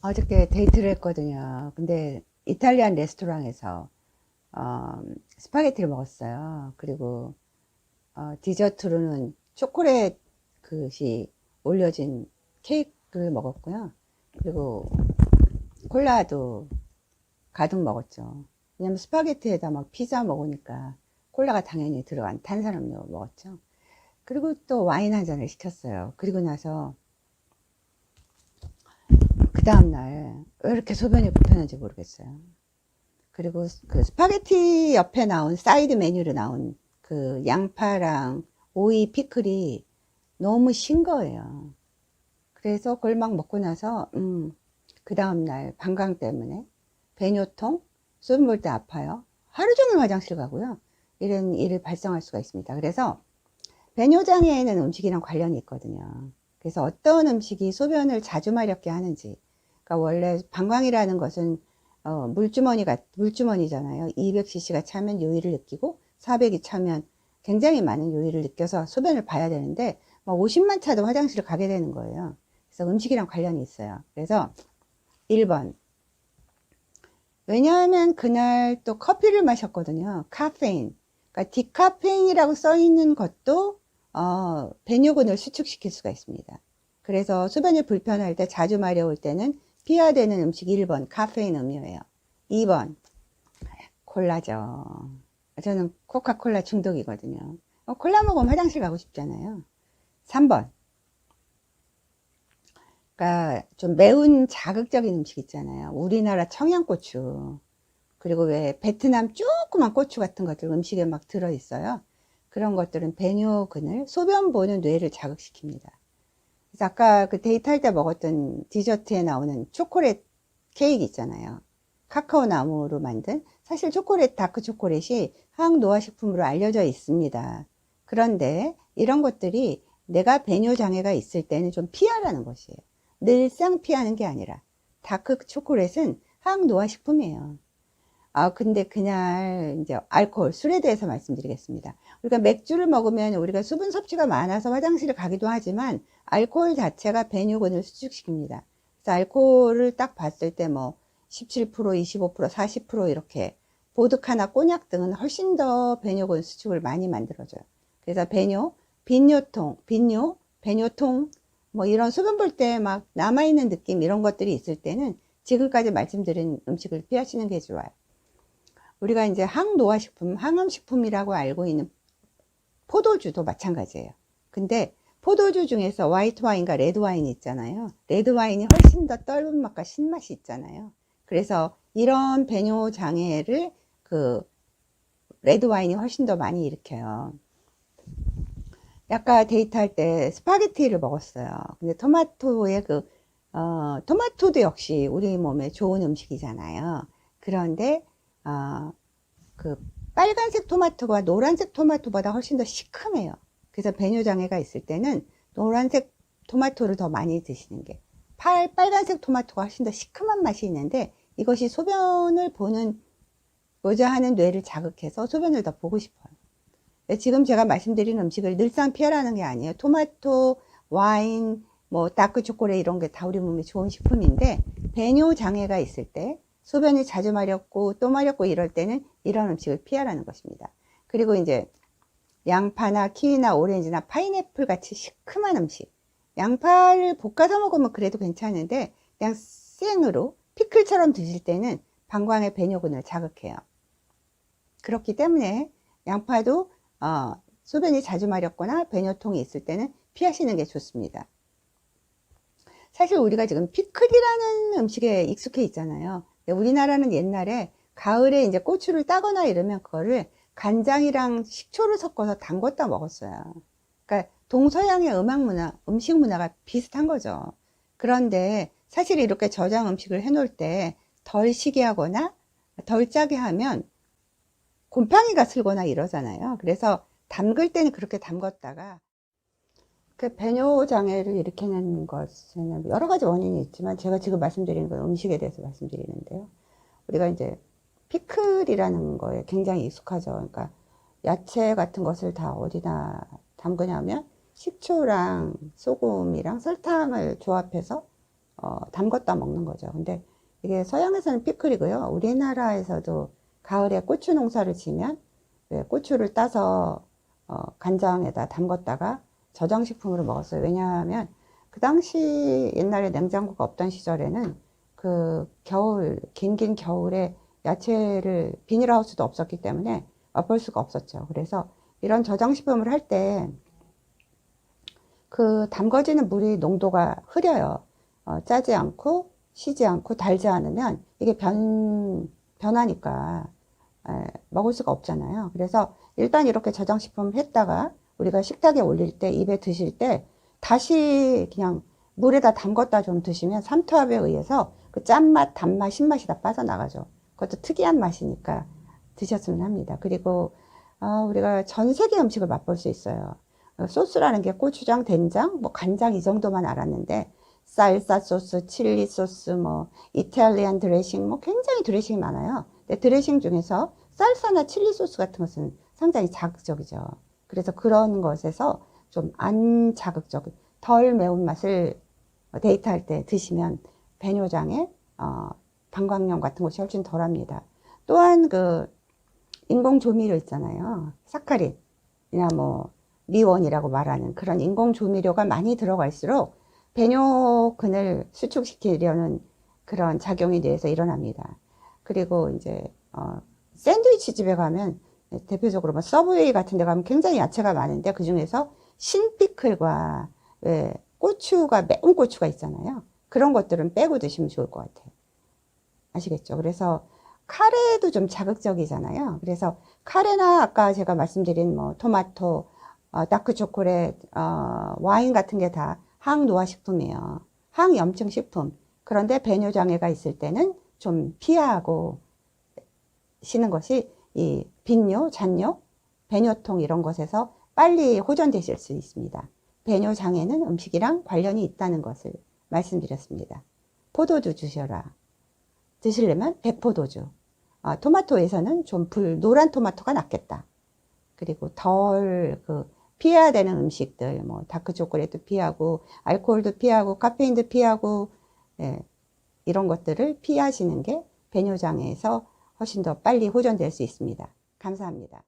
어저께 데이트를 했거든요. 근데 이탈리안 레스토랑에서 어, 스파게티를 먹었어요. 그리고 어, 디저트로는 초콜릿 그것이 올려진 케이크를 먹었고요. 그리고 콜라도 가득 먹었죠. 왜냐면 스파게티에다 막 피자 먹으니까 콜라가 당연히 들어간 탄산음료 먹었죠. 그리고 또 와인 한 잔을 시켰어요. 그리고 나서 그 다음날 왜 이렇게 소변이 불편한지 모르겠어요. 그리고 그 스파게티 옆에 나온 사이드 메뉴로 나온 그 양파랑 오이 피클이 너무 신 거예요. 그래서 그걸 막 먹고 나서 음, 그 다음날 방광 때문에 배뇨통, 소변 볼때 아파요. 하루 종일 화장실 가고요. 이런 일을 발생할 수가 있습니다. 그래서 배뇨장애에는 음식이랑 관련이 있거든요. 그래서 어떤 음식이 소변을 자주 마렵게 하는지 그러니까 원래 방광이라는 것은 어, 물주머니가 물주머니잖아요. 200cc가 차면 요일을 느끼고 400이 차면 굉장히 많은 요일을 느껴서 소변을 봐야 되는데 뭐 50만 차도 화장실을 가게 되는 거예요. 그래서 음식이랑 관련이 있어요. 그래서 1번 왜냐하면 그날 또 커피를 마셨거든요. 카페인. 그러니까 디카페인이라고 써 있는 것도 어, 배뇨근을 수축시킬 수가 있습니다. 그래서 소변이 불편할 때 자주 마려울 때는 피해야 되는 음식 1번 카페인 음료예요. 2번 콜라죠. 저는 코카콜라 중독이거든요. 어, 콜라 먹으면 화장실 가고 싶잖아요. 3번 그러니까 좀 매운 자극적인 음식 있잖아요. 우리나라 청양고추 그리고 왜 베트남 조그만 고추 같은 것들 음식에 막 들어있어요. 그런 것들은 배뇨근을 소변 보는 뇌를 자극시킵니다. 그래서 아까 그 데이트할 때 먹었던 디저트에 나오는 초콜릿 케이크 있잖아요. 카카오 나무로 만든 사실 초콜릿 다크 초콜릿이 항 노화식품으로 알려져 있습니다. 그런데 이런 것들이 내가 배뇨 장애가 있을 때는 좀 피하라는 것이에요. 늘상 피하는 게 아니라 다크 초콜릿은 항노화식품이에요. 아, 근데 그날 이제 알코올, 술에 대해서 말씀드리겠습니다. 우리가 맥주를 먹으면 우리가 수분 섭취가 많아서 화장실을 가기도 하지만 알코올 자체가 배뇨근을 수축시킵니다. 그래서 알코올을 딱 봤을 때 뭐 17%, 25%, 40% 이렇게 보드카나 꼬냑 등은 훨씬 더 배뇨근 수축을 많이 만들어줘요. 그래서 배뇨, 빈뇨통, 빈뇨, 배뇨통, 뭐 이런 수분 볼 때 막 남아있는 느낌 이런 것들이 있을 때는 지금까지 말씀드린 음식을 피하시는 게 좋아요. 우리가 이제 항노화식품, 항암식품이라고 알고 있는 포도주도 마찬가지예요. 근데 포도주 중에서 화이트 와인과 레드 와인이 있잖아요. 레드 와인이 훨씬 더 떫은 맛과 신맛이 있잖아요. 그래서 이런 배뇨 장애를 그 레드 와인이 훨씬 더 많이 일으켜요. 아까 데이트할 때 스파게티를 먹었어요. 근데 토마토의 그, 어, 토마토도 역시 우리 몸에 좋은 음식이잖아요. 그런데, 어, 그 빨간색 토마토가 노란색 토마토보다 훨씬 더 시큼해요. 그래서 배뇨 장애가 있을 때는 노란색 토마토를 더 많이 드시는 게 팔, 빨간색 토마토가 훨씬 더 시큼한 맛이 있는데 이것이 소변을 보는 고자 하는 뇌를 자극해서 소변을 더 보고 싶어요. 지금 제가 말씀드린 음식을 늘상 피하라는 게 아니에요. 토마토, 와인, 뭐 다크 초콜릿 이런 게 다 우리 몸에 좋은 식품인데 배뇨 장애가 있을 때 소변이 자주 마렵고 또 마렵고 이럴 때는 이런 음식을 피하라는 것입니다. 그리고 이제 양파나 키위나 오렌지나 파인애플 같이 시큼한 음식. 양파를 볶아서 먹으면 그래도 괜찮은데 그냥 생으로 피클처럼 드실 때는 방광의 배뇨근을 자극해요. 그렇기 때문에 양파도 어, 소변이 자주 마렵거나 배뇨통이 있을 때는 피하시는 게 좋습니다. 사실 우리가 지금 피클이라는 음식에 익숙해 있잖아요. 우리나라는 옛날에 가을에 이제 고추를 따거나 이러면 그거를 간장이랑 식초를 섞어서 담궜다 먹었어요. 그러니까 동서양의 음악 문화, 음식 문화가 비슷한 거죠. 그런데 사실 이렇게 저장 음식을 해놓을 때 덜 시게 하거나 덜 짜게 하면 곰팡이가 슬거나 이러잖아요. 그래서 담글 때는 그렇게 담궜다가 그 배뇨 장애를 일으키는 것은 여러 가지 원인이 있지만 제가 지금 말씀드리는 건 음식에 대해서 말씀드리는데요. 우리가 이제 피클이라는 거에 굉장히 익숙하죠. 그러니까 야채 같은 것을 다 어디다 담그냐면 식초랑 소금이랑 설탕을 조합해서 어, 담궜다 먹는 거죠. 근데 이게 서양에서는 피클이고요. 우리나라에서도 가을에 고추 농사를 지면 왜 고추를 따서 어, 간장에다 담궜다가 저장식품으로 먹었어요. 왜냐하면 그 당시 옛날에 냉장고가 없던 시절에는 그 겨울, 긴긴 겨울에 야채를 비닐하우스도 없었기 때문에 맛볼 수가 없었죠. 그래서 이런 저장식품을 할 때 그 담궈지는 물이 농도가 흐려요. 어, 짜지 않고 시지 않고 달지 않으면 이게 변, 변하니까 에, 먹을 수가 없잖아요. 그래서 일단 이렇게 저장식품 했다가 우리가 식탁에 올릴 때 입에 드실 때 다시 그냥 물에다 담궜다 좀 드시면 삼투압에 의해서 그 짠맛, 단맛, 신맛이 다 빠져나가죠. 그것도 특이한 맛이니까 드셨으면 합니다. 그리고 어, 우리가 전 세계 음식을 맛볼 수 있어요. 어, 소스라는 게 고추장, 된장, 뭐 간장 이 정도만 알았는데 쌀사 소스, 칠리 소스, 뭐 이탈리안 드레싱, 뭐 굉장히 드레싱이 많아요. 근데 드레싱 중에서 쌀사나 칠리 소스 같은 것은 상당히 자극적이죠. 그래서 그런 것에서 좀 안 자극적, 덜 매운맛을 데이트할 때 드시면 배뇨장에 어, 방광염 같은 것이 훨씬 덜합니다. 또한 그 인공 조미료 있잖아요. 사카린이나 뭐 미원이라고 말하는 그런 인공 조미료가 많이 들어갈수록 배뇨근을 수축시키려는 그런 작용이 뇌에서 일어납니다. 그리고 이제 어, 샌드위치 집에 가면 대표적으로 뭐 서브웨이 같은 데 가면 굉장히 야채가 많은데 그 중에서 신피클과 왜 고추가 매운 고추가 있잖아요. 그런 것들은 빼고 드시면 좋을 것 같아요. 아시겠죠? 그래서 카레도 좀 자극적이잖아요. 그래서 카레나 아까 제가 말씀드린 뭐 토마토, 어, 다크 초콜릿, 어, 와인 같은 게 다 항노화 식품이에요. 항염증 식품. 그런데 배뇨 장애가 있을 때는 좀 피하고 쉬는 것이 이 빈뇨, 잔뇨, 배뇨통 이런 것에서 빨리 호전되실 수 있습니다. 배뇨 장애는 음식이랑 관련이 있다는 것을 말씀드렸습니다. 포도주 주셔라. 드시려면 배포도주. 아, 토마토에서는 좀 불, 노란 토마토가 낫겠다. 그리고 덜, 그, 피해야 되는 음식들, 뭐, 다크 초콜릿도 피하고, 알코올도 피하고, 카페인도 피하고, 예, 이런 것들을 피하시는 게 배뇨 장애에서 훨씬 더 빨리 호전될 수 있습니다. 감사합니다.